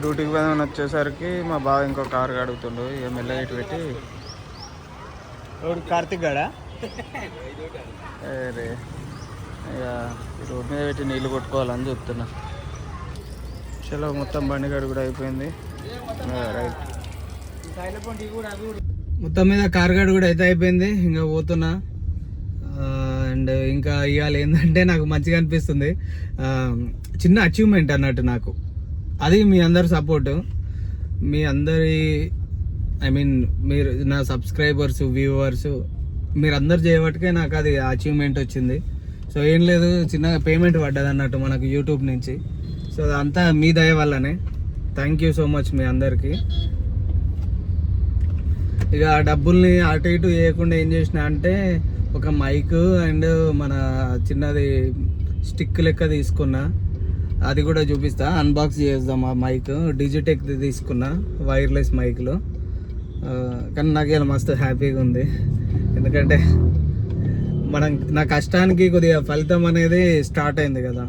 డ్యూటీకి పోదామని వచ్చేసరికి మా బావ ఇంకో కారు అడుగుతుండు ఇక మెల్లగా ఇటు పెట్టి కార్తిక్ గాడా? అరే ఇక రోడ్ మీద పెట్టి నీళ్ళు కొట్టుకోవాలని చెప్తున్నా చలో మొత్తం బండి గడు కూడా అయిపోయింది. రైట్. మొత్తం మీద కార్ గడు కూడా అయితే అయిపోయింది. ఇంకా పోతున్నా. అండ్ ఇంకా ఇవాళ ఏంటంటే నాకు మంచిగా అనిపిస్తుంది. చిన్న అచీవ్మెంట్ అన్నట్టు నాకు. అది మీ అందరి సపోర్ట్ మీ అందరి ఐ మీన్ మీరు నా సబ్స్క్రైబర్స్ వ్యూవర్స్ మీరు అందరు చేయబట్టుకే నాకు అది అచీవ్మెంట్ వచ్చింది. సో ఏం లేదు చిన్నగా పేమెంట్ పడ్డది అన్నట్టు మనకు యూట్యూబ్ నుంచి. సో అదంతా మీ దయ వల్లనే. థ్యాంక్ యూ సో మచ్ మీ అందరికీ. ఇక ఆ డబ్బుల్ని అటు ఇటు వేయకుండా ఏం చేసిన అంటే ఒక మైక్ అండ్ మన చిన్నది స్టిక్ లెక్క తీసుకున్నా. అది కూడా చూపిస్తా. అన్బాక్స్ చేద్దాం ఆ మైక్ డిజిటెక్ తీసుకున్నా వైర్లెస్ మైక్లో కానీ నాకు ఇలా మస్తు హ్యాపీగా ఉంది. ఎందుకంటే మనం నా కష్టానికి కొద్దిగా ఫలితం అనేది స్టార్ట్ అయింది కదా.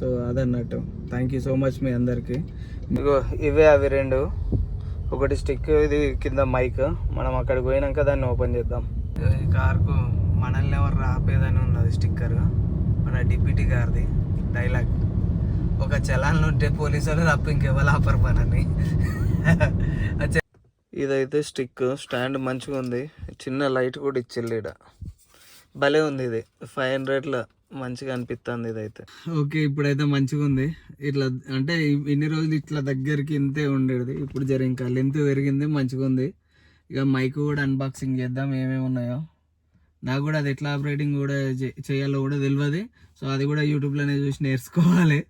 సో అదన్నట్టు. థ్యాంక్ యూ సో మచ్ మీ అందరికీ. ఇగో ఇవే అవి రెండు. ఒకటి స్టిక్ ఇది కింద మైక్ మనం అక్కడికి పోయినాక దాన్ని ఓపెన్ చేద్దాం. ఈ కార్కు మనల్ని ఎవరు రాపేదని ఉన్నది స్టిక్కర్ మన డిప్యూటీ గారిది. డైలాగ్ ఒక చలాన్ ఉంటే పోలీసు వాళ్ళు తప్ప ఇంకెవరు ఆపరు పనని ఇదైతే స్టిక్ స్టాండ్ మంచిగా ఉంది. చిన్న లైట్ కూడా ఇచ్చిల్లు ఈడ. భలే ఉంది ఇది. ఫైవ్ హండ్రెడ్లో మంచిగా అనిపిస్తుంది ఇదైతే. ఓకే ఇప్పుడైతే మంచిగా ఉంది. ఇట్లా అంటే ఇన్ని రోజులు ఇట్లా దగ్గరికి ఇంతే ఉండేది. ఇప్పుడు జర ఇంకా లెంత్ పెరిగింది మంచిగా ఉంది. ఇక మైక్ కూడా అన్బాక్సింగ్ చేద్దాం ఏమేమి ఉన్నాయో. నాకు కూడా అది ఎట్లా ఆపరేటింగ్ కూడా చే- చేయాలో కూడా తెలియదు సో అది కూడా యూట్యూబ్లోనే చూసి నేర్చుకోవాలి.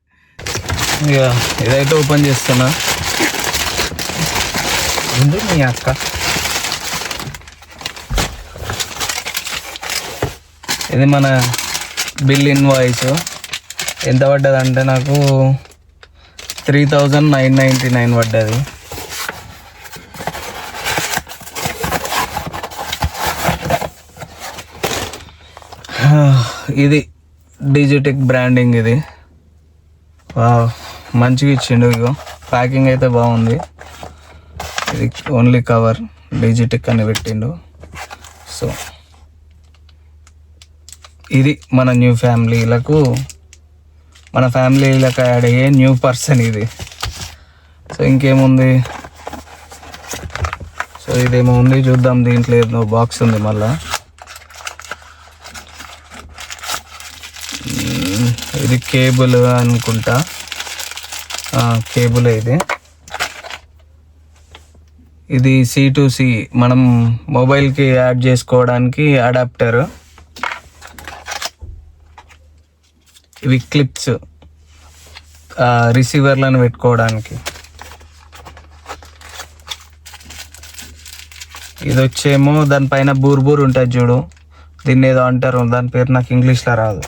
ఇక ఇదైతే ఓపెన్ చేస్తున్నా. ఉంది మీ అక్క. ఇది మన బిల్ ఇన్వాయిస్. ఎంత పడ్డది అంటే నాకు three thousand nine ninety nine పడ్డది. ఇది డిజిటెక్ బ్రాండింగ్ ఇది. వావ్, మంచిగా ఇచ్చిండు ఇగో. ప్యాకింగ్ అయితే బాగుంది. ఇది ఓన్లీ కవర్ డిజిటెక్ అని పెట్టిండు. సో ఇది మన న్యూ ఫ్యామిలీలకు మన ఫ్యామిలీలకు యాడ్ అయ్యే న్యూ పర్సన్ ఇది. సో ఇంకేముంది? సో ఇదేమో ఉంది చూద్దాం దీంట్లో ఏదో బాక్స్ ఉంది మళ్ళా. Hmm, ఇది కేబుల్ అనుకుంటా. కేబుల్ ఇది. ఇది సి టు సి మనం మొబైల్కి యాడ్ చేసుకోవడానికి అడాప్టర్. ఇవి క్లిప్స్ రిసీవర్లను పెట్టుకోవడానికి. ఇది వచ్చేమో దానిపైన బూర్ ఉంటుంది చూడు. దీన్ని ఏదో అంటారు దాని పేరు నాకు ఇంగ్లీష్లో రాదు.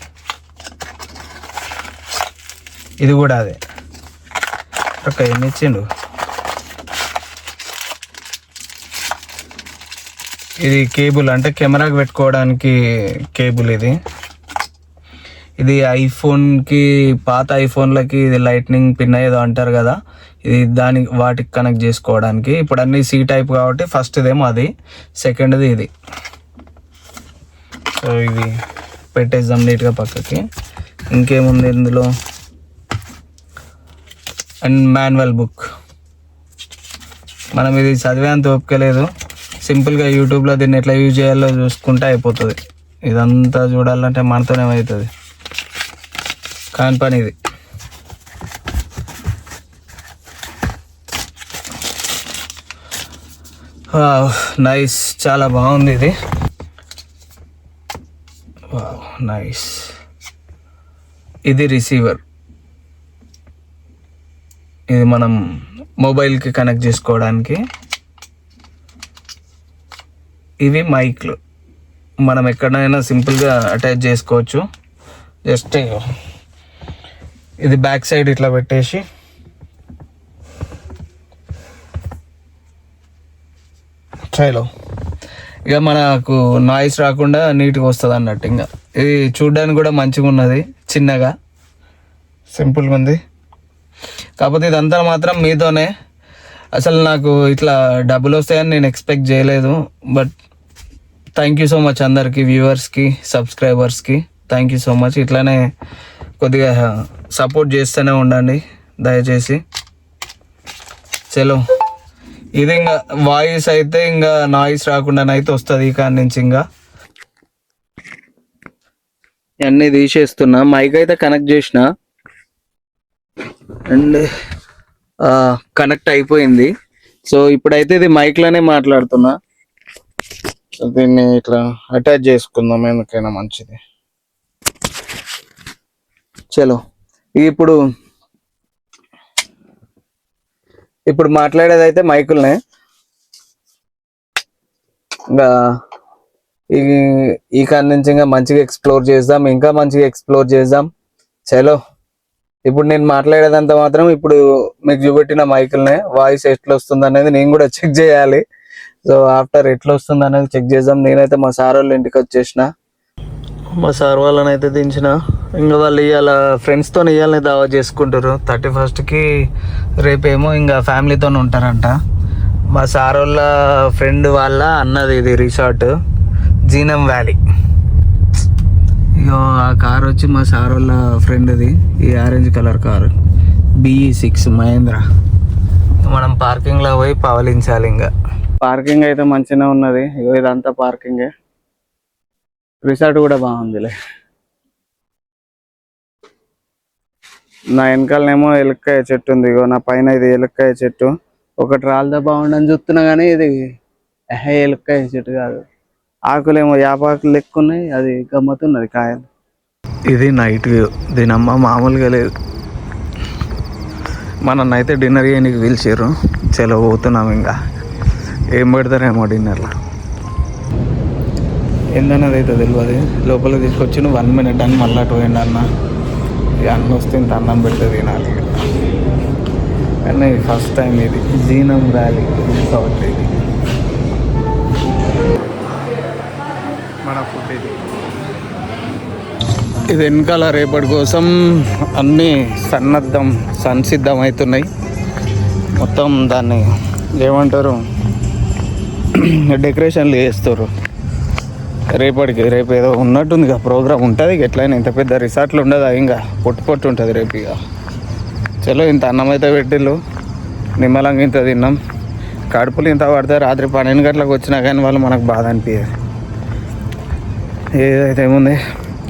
ఇది కూడా అదే. ఒక ఎన్ని ఇచ్చిండు? ఇది కేబుల్ అంటే కెమెరాకి పెట్టుకోవడానికి కేబుల్ ఇది. ఇది ఐఫోన్కి పాత ఐఫోన్లకి ఇది లైట్నింగ్ పిన్ ఏదో అంటారు కదా. ఇది దానికి వాటికి కనెక్ట్ చేసుకోవడానికి. ఇప్పుడు అన్ని సి టైప్ కాబట్టి ఫస్ట్ ఇదేమో అది సెకండ్ది ఇది. సో ఇది పెట్టేద్దాం నీట్గా పక్కకి. ఇంకేముంది ఇందులో? And manual book. మనం ఇది చదివేంత ఓపిక లేదు. సింపుల్గా యూట్యూబ్లో దీన్ని ఎట్లా యూజ్ చేయాలో చూసుకుంటే అయిపోతుంది. ఇదంతా చూడాలంటే మనతోనే అవుతుంది. కాని పని ఇది. నైస్. చాలా బాగుంది ఇది. నైస్. ఇది రిసీవర్. ఇది మనం మొబైల్కి కనెక్ట్ చేసుకోవడానికి ఇవి మైక్లు. మనం ఎక్కడైనా సింపుల్గా అటాచ్ చేసుకోవచ్చు. జస్ట్ ఇది బ్యాక్ సైడ్ ఇట్లా పెట్టేసి చలో ఇక మనకు నాయిస్ రాకుండా నీట్గా వస్తుంది అన్నట్టు ఇంకా. ఇది చూడడానికి కూడా మంచిగా ఉన్నది చిన్నగా. సింపుల్గా ఉంది కాకపోతే ఇదంతా మాత్రం మీతోనే. అసలు నాకు ఇట్లా డబ్బులు వస్తాయని నేను ఎక్స్పెక్ట్ చేయలేదు. But thank you so much అందరికి వ్యూవర్స్కి సబ్స్క్రైబర్స్కి. Thank you so much. ఇట్లానే కొద్దిగా సపోర్ట్ చేస్తూనే ఉండండి దయచేసి. చలో. ఇది ఇంకా వాయిస్ అయితే ఇంకా నాయిస్ రాకుండానైతే వస్తుంది ఇక నుంచి ఇంకా అన్నీ తీసేస్తున్నా. మైక్ అయితే కనెక్ట్ చేసిన. అండ్ కనెక్ట్ అయిపోయింది. సో ఇప్పుడైతే ఇది మైక్లోనే మాట్లాడుతున్నా. దీన్ని ఇట్లా అటాచ్ చేసుకుందాం ఎందుకైనా మంచిది. చలో ఇప్పుడు ఇప్పుడు మాట్లాడేది అయితే మైకుల్నే ఇంకా ఈ ఈ నుంచి ఇంకా మంచిగా ఎక్స్ప్లోర్ చేద్దాం ఇంకా మంచిగా ఎక్స్ప్లోర్ చేద్దాం. చలో. ఇప్పుడు నేను మాట్లాడేదంతా మాత్రం ఇప్పుడు మీకు చూపెట్టిన మైకుల్నే వాయిస్ ఎట్లా వస్తుంది అనేది నేను కూడా చెక్ చేయాలి. సో ఆఫ్టర్ ఎట్లా వస్తుంది అనేది చెక్ చేద్దాం. నేనైతే మా సార్ వాళ్ళ ఇంటికి వచ్చేసిన. మా సార్ వాళ్ళని అయితే దించిన. ఇంకా వాళ్ళు ఇవాళ ఫ్రెండ్స్తో ఇవాళనే దావా చేసుకుంటారు థర్టీ ఫస్ట్కి రేపేమో ఇంకా ఫ్యామిలీతో ఉంటారంట. మా సార్ వాళ్ళ ఫ్రెండ్ వాళ్ళ అన్నది ఇది రిసార్ట్. జీనం వ్యాలీ. ఇగో ఆ కార్ వచ్చి మా సార్ వాళ్ళ ఫ్రెండ్ది ఈ orange colour car. BE six Mahindra. మనం పార్కింగ్లో పోయి పవలించాలి ఇంకా పార్కింగ్ అయితే మంచిగా ఉన్నది. ఇగో ఇదంతా పార్కింగే రిసార్ట్ కూడా బాగుందిలే. నా వెనకాలనేమో ఎలుక్కాయ చెట్టు ఉంది. ఇగో నా పైన ఇది ఎలుక్కాయ చెట్టు. ఒకటి రాళ్ళదా బాగుండని చూస్తున్నా కానీ ఇది ఎహే ఎలుక్కాయ చెట్టు కాదు. ఆకులేమో యాపాకులు లెక్క ఉన్నాయి అది గమ్మతున్నది కాయలు. ఇది నైట్ వ్యూ దీని అమ్మ మామూలుగా లేదు. మన అయితే డిన్నర్ చేయడానికి పిలిచారు చలో పోతున్నాం ఇంకా ఏం పెడతారేమో డిన్నర్లో ఏందన్నది అయితే తెలియదు లోపలికి తీసుకొచ్చి వన్ మినిట్ అని మళ్ళీ అటు పోయిండు అన్న ఇక అన్న వస్తే ఇంత అన్నం పెడితే తినాలి కానీ ఫస్ట్ టైం ఇది. జీనం ర్యాలీ కాబట్టి ఇది ఫుడ్ ఇది ఇది వెనకాల రేపటి కోసం అన్నీ సన్నద్ధం సంసిద్ధం అవుతున్నాయి మొత్తం దాన్ని ఏమంటారు? డెకరేషన్లు చేస్తారు. రేపటికి రేపు ఏదో ఉన్నట్టుంది ఇక ప్రోగ్రామ్ ఉంటుంది ఇక ఎట్లయినా ఇంత పెద్ద రిసార్ట్లు ఉండదా? ఇంకా పొట్టు పొట్టు ఉంటుంది రేపు ఇక. చలో ఇంత అన్నం అయితే పెట్టిళ్ళు నిమ్మలంగా ఇంత తిన్నాం. కడుపులు ఇంత పడితే రాత్రి పన్నెండు గంటలకు వచ్చినా కానీ వాళ్ళు మనకు బాధ అనిపించదు ఏదైతే ఏముంది?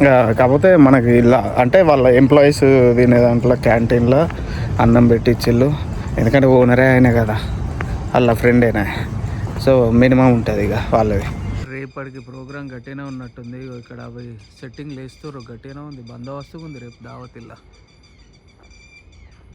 ఇక కాకపోతే మనకి ఇలా అంటే వాళ్ళ ఎంప్లాయీస్ తినే దాంట్లో క్యాంటీన్లో అన్నం పెట్టిచ్చిళ్ళు. ఎందుకంటే ఓనరే ఆయన కదా వాళ్ళ ఫ్రెండేనా సో మినిమం ఉంటుంది ఇక వాళ్ళది. రేపటికి ప్రోగ్రామ్ గట్టినే ఉన్నట్టుంది. ఇక్కడ అవి సెట్టింగ్ లేస్తారు గట్టినే ఉంది. బందోబస్తుగా ఉంది రేపు దావతిల్లా.